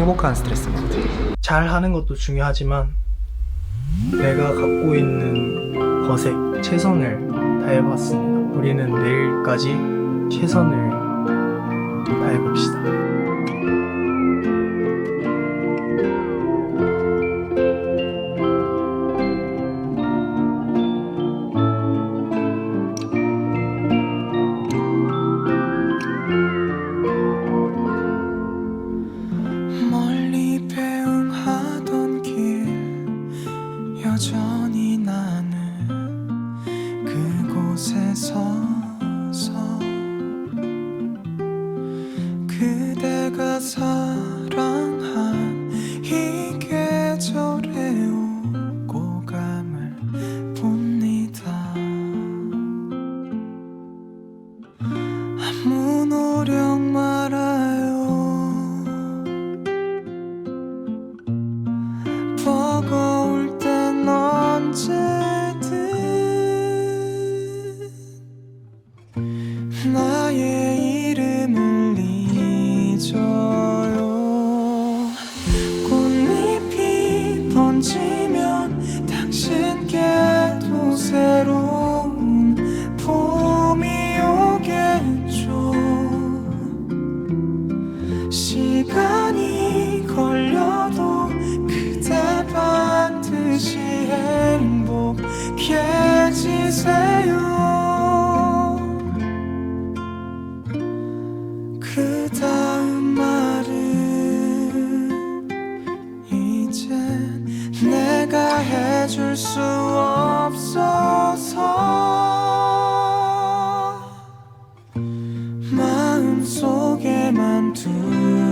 행복한 같아요. 잘 하는 것도 중요하지만 내가 갖고 있는 것에 최선을 다해봤습니다. 우리는 내일까지 최선을 다해봅시다. 서서 그대가 사 나의 이름을 잊어요. 꽃잎이 번지면 당신께도 새로운 봄이 오겠죠. 시간이 걸려도 그대 반드시 행복해지세요 그 다음 말은 이젠 내가 해줄 수 없어서 마음속에만 둘게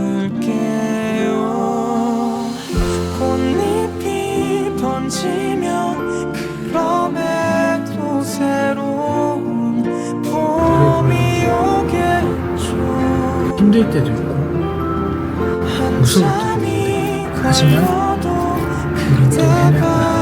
힘들 때도 있고 무서울 때도 있는데 하지만 우린 또 해낼 거야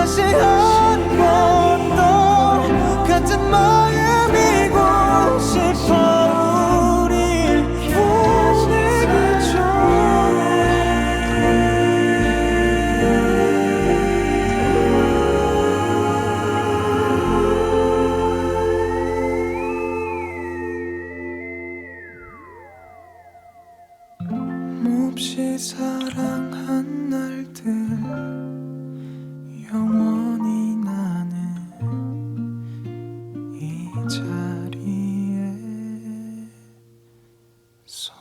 다시 한 번 또 같은 마음이고 싶어. 우릴 보내기 전에. 몹시 사랑 So